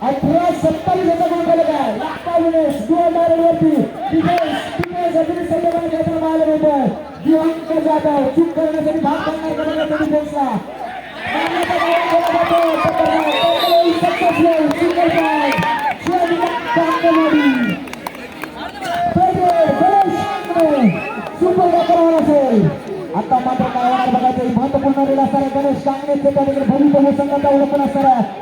अठरा सत्तावीस याचा गुण केलं आहे. लाखा विनेश दुवा वरती डिफेन्स डिफेन्स अजूनही संयमाने खेळताना पाहायला मिळतोय दिवांकर जाधव चूक करण्यासाठी भाग करणार करण्याचा बघा डिफेन्सला आता मात्र काय होणार बघायचं महत्त्वपूर्ण रेल असणार आहे. गणेश कांगणे भविष्य संघाचा ओळखून असणार आहे.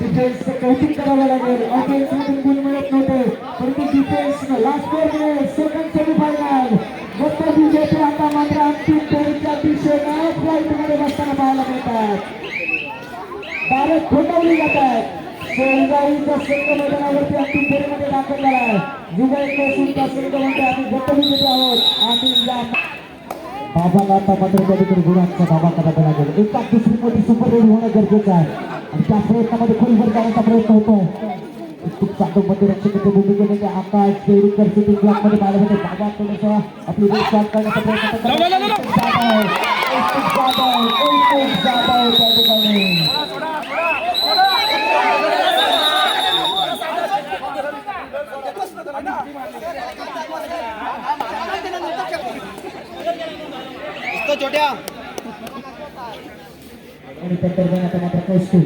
डिफेन्सचं कौतुक करावं लागेल. ऑफेन्स मधून गुण मिळत नव्हते. परंतु defence last four minute second semifinal गत विजेते आता मात्र अंतिम फेरीच्या दिशेनं फ्लाईटमध्ये बसताना पाहायला मिळतात. भारत खोटवली जात आहेत सोलगाईचा संघ मैदानावरती अंतिम फेरीमध्ये दाखल झाला आहे जुगाई कोसूनचा संघ आम्ही आहोत. आणि या बाबाला आता मात्र त्या ठिकाणी गुणांचा बाबा करावा लागेल. एका दुसरी मोठी सुपर रेड होणं गरजेचं आहे. त्या प्रयत्नामध्ये खोलवर जाण्याचा प्रयत्न होतोय खूप चांगलं मध्ये रक्षकाच्या भूमिकेमध्ये आकाश देवकर सिटी क्लबमध्ये पाहिलं होते बाबा थोडंसं आपली रेड शॉट करण्याचा प्रयत्न करतात. लाव, लाव, लाव, लाव. जाधव, कौस्तुभ जाधव, कौस्तुभ जाधव त्या ठिकाणी तो छोट्या आणि तंत्रज्ञानाचा मात्र कौस्तुभ.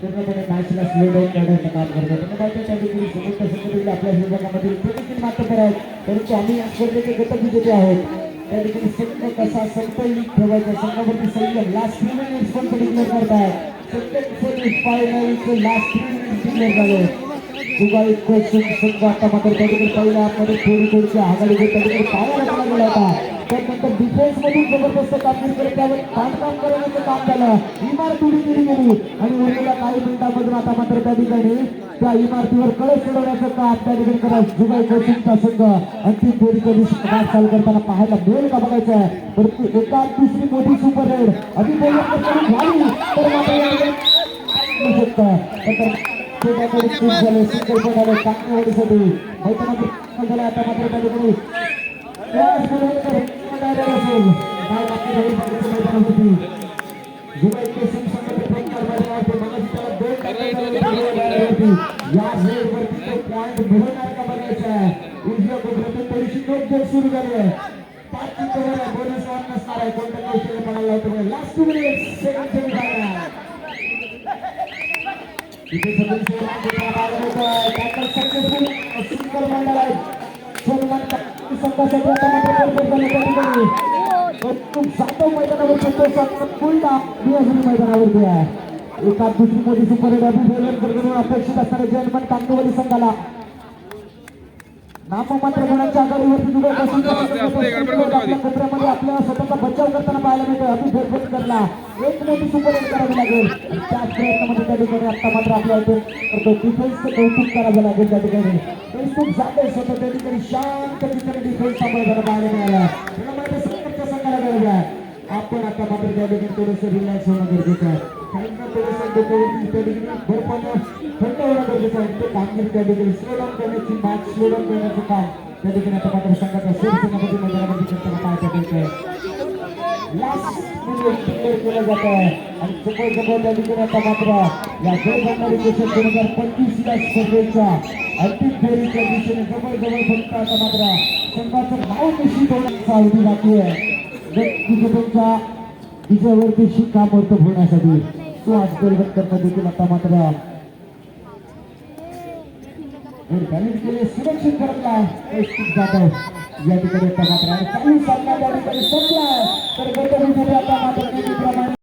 पूर्णपणे मॅचला स्लो डाऊन करण्याचं काम करतात आणि मात्र त्या ठिकाणी समोरच्या आपल्या विभागामध्ये ते देखील मात्र आहेत परंतु आम्ही या स्पर्धेचे गतविजेते आहोत त्या देखील संघ कसा संतुलित ठेवायचा संघावरती संघ लास्ट थ्री मिनिट्स पण ते डिक्लेअर करतायत. प्रत्येक सेमी फायनलचे लास्ट थ्री मिनिट्स डिक्लेअर झाले. दुबाई कोचिंग संघ मात्र त्या ठिकाणी पहिल्या मध्ये थोडी थोडीशी आघाडी घेत त्या ठिकाणी पाहायला लागला गेला होता. त्यानंतर डिफेन्स मधून जबरदस्त कामगिरी करत त्यावर बांधकाम करण्याचं काम झालं. इमारत उडी गेली गेली. आणि उरलेल्या काही मिनिटांमधून आता मात्र त्या ठिकाणी त्या इमारतीवर कळस चढवण्याचं काम त्या ठिकाणी करा जुगाई कोचिंगचा संघ. अंतिम फेरी कधी मात चालू करताना पाहायला मिळेल का बघायचं आहे. परंतु एका दुसरी मोठी सुपर रेड अधिक झाली. तर मात्र शकतं? नंतर छोट्याकडे चूक झाले सिंगल पण झाले कांगवाडीसाठी मैदानात झालं आता मात्र त्या ठिकाणी प्रयास बनवण्याचा डायरेक्ट असेल काय बाकी राहील बाकीचं मैदानासाठी जुलै केसिंग संघाचे प्रकार मैदानावरती मगाशी त्याला दोन टप्प्यात मैदानावरती या रेडवरती तो पॉईंट मिळवणार का बघायचा आहे उजव्या कोपऱ्यातून थोडीशी नोट जर सुरू झाली आहे पाच चित्तवर आहे बोनस ऑन नसणार आहे कोणत्या कौशल्य पडायला होतं last two minute second semifinal परत झालं त्या ठिकाणी. कौतुक जाधव मैदानावरती आहे. एका दुसरी मोठी सुपर अपेक्षित असणाऱ्या जयमन कांदवली संघाला नाममात्र गुणांच्या आघाडीवरती दुबई बसून आपल्या कोपऱ्यामध्ये आपल्या स्वतःचा बचाव करताना पाहायला मिळतो अति फेरफेर करला एक मोठी सुपर हिट करावी लागेल. त्याच प्रयत्नामध्ये त्या ठिकाणी आता मात्र आपल्या इथे डिफेन्सचं कौतुक करावं लागेल त्या ठिकाणी. कौतुक जाते स्वतः त्या ठिकाणी. शांत ठिकाणी डिफेन्स सांभाळताना पाहायला मिळाला. त्याला समोरच्या संघाला गरज आहे आपण आता मात्र त्या ठिकाणी थोडंसं रिलॅक्स होणं गरजेचं आहे. कारण त्या ठिकाणी थंड होणं गरजेचं आहे ते कामगिरी त्या ठिकाणी करण्याची मॅच करण्याचं काम त्या ठिकाणी आता मात्र संघाचा शिवसेनापती मैदानामध्ये करताना लास्ट मिनिट केलं जात आहे आणि जवळ जवळ त्या ठिकाणी आता मात्र या दोन हजार पंचवीस या स्पर्धेच्या अंतिम फेरीच्या दिशेने जवळ जवळ फक्त आता मात्र संघाचं नाव निश्चित होण्याचा अवधी बाकी आहे विजेत्यांच्या विजयावरती शिक्कामोर्तब होण्यासाठी परिवर्तन करणं देखील आता मात्र सुरक्षित करतला कौस्तुभ जाधव या ठिकाणी आता मात्र सामना त्या ठिकाणी संपला तर गतविजेते आता मात्र